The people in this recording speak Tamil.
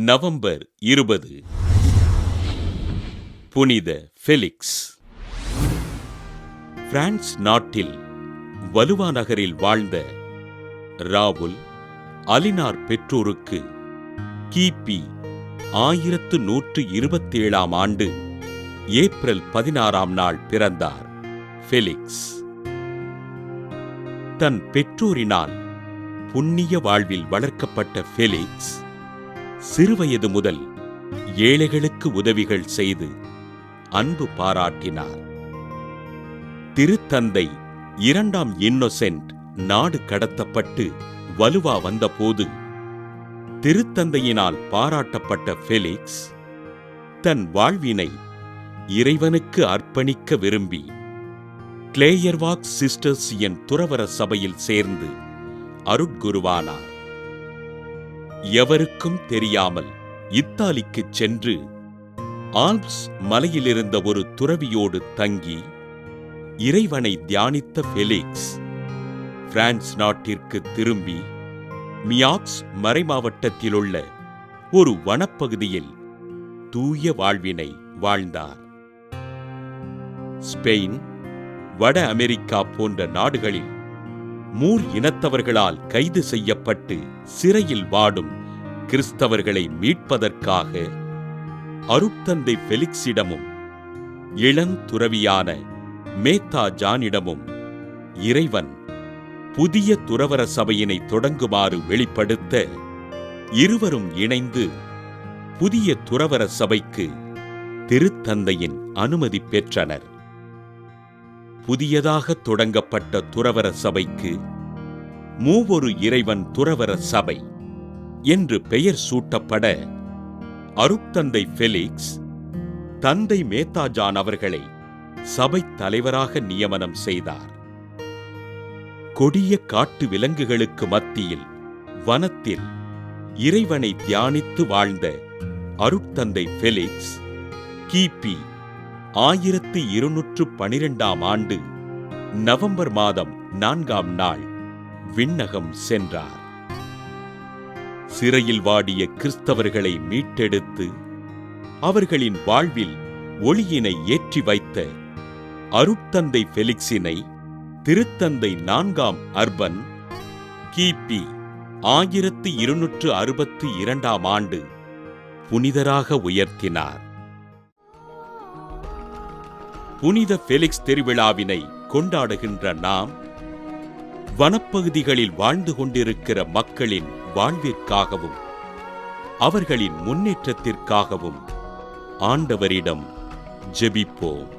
நவம்பர் இருபது. புனித ஃபெலிக்ஸ். பிரான்ஸ் நாட்டில் வலுவா நகரில் வாழ்ந்த ராவுல் அலினார் பெற்றோருக்கு கிபி ஆயிரத்து நூற்று இருபத்தேழாம் ஆண்டு ஏப்ரல் பதினாறாம் நாள் பிறந்தார் ஃபெலிக்ஸ். தன் பெற்றோரினால் புண்ணிய வாழ்வில் வளர்க்கப்பட்ட ஃபெலிக்ஸ் சிறுவயது முதல் ஏழைகளுக்கு உதவிகள் செய்து அன்பு பாராட்டினார். திருத்தந்தை இரண்டாம் இன்னொசென்ட் நாடு கடத்தப்பட்டு வலுவா வந்தபோது திருத்தந்தையினால் பாராட்டப்பட்ட ஃபெலிக்ஸ் தன் வாழ்வினை இறைவனுக்கு அர்ப்பணிக்க விரும்பி கிளேயர்வாக் சிஸ்டர்ஸ் என் துறவர சபையில் சேர்ந்து அருட்குருவானார். எவருக்கும் தெரியாமல் இத்தாலிக்குச் சென்று ஆல்ப்ஸ் மலையிலிருந்த ஒரு துறவியோடு தங்கி இறைவனை தியானித்த ஃபெலிக்ஸ் பிரான்ஸ் நாட்டிற்கு திரும்பி மியாக்ஸ் மறைமாவட்டத்திலுள்ள ஒரு வனப்பகுதியில் தூய வாழ்வினை வாழ்ந்தார். ஸ்பெயின் வட அமெரிக்கா போன்ற நாடுகளில் மூர் இனத்தவர்களால் கைது செய்யப்பட்டு சிறையில் வாடும் கிறிஸ்தவர்களை மீட்பதற்காக அருட்தந்தை பெலிக்ஸிடமும் இளந்துறவியான மேத்தா ஜானிடமும் இறைவன் புதிய துறவர சபையினை தொடங்குமாறு வெளிப்படுத்த இருவரும் இணைந்து புதிய துறவர சபைக்கு திருத்தந்தையின் அனுமதி பெற்றனர். புதியதாக தொடங்கப்பட்ட துறவர சபைக்கு மூவொரு இறைவன் துறவர சபை என்று பெயர் சூட்டப்பட அருட்தந்தை ஃபெலிக்ஸ் தந்தை மேத்தாஜான் அவர்களை சபைத் தலைவராக நியமனம் செய்தார். கொடிய காட்டு விலங்குகளுக்கு மத்தியில் வனத்தில் இறைவனை தியானித்து வாழ்ந்த அருட்தந்தை ஃபெலிக்ஸ் கிபி ஆயிரத்து இருநூற்று பனிரெண்டாம் ஆண்டு நவம்பர் மாதம் நான்காம் நாள் விண்ணகம் சென்றார். சிறையில் வாடிய கிறிஸ்தவர்களை மீட்டெடுத்து அவர்களின் வாழ்வில் ஒளியினை ஏற்றி வைத்த அருட்தந்தை ஃபெலிக்ஸினை திருத்தந்தை நான்காம் அர்பன் கிபி ஆயிரத்து இருநூற்று அறுபத்து இரண்டாம் ஆண்டு புனிதராக உயர்த்தினார். புனித பெலிக்ஸ் திருவிழாவினை கொண்டாடுகின்ற நாம் வனப்பகுதிகளில் வாழ்ந்து கொண்டிருக்கிற மக்களின் வாழ்விற்காகவும் அவர்களின் முன்னேற்றத்திற்காகவும் ஆண்டவரிடம் ஜெபிப்போம்.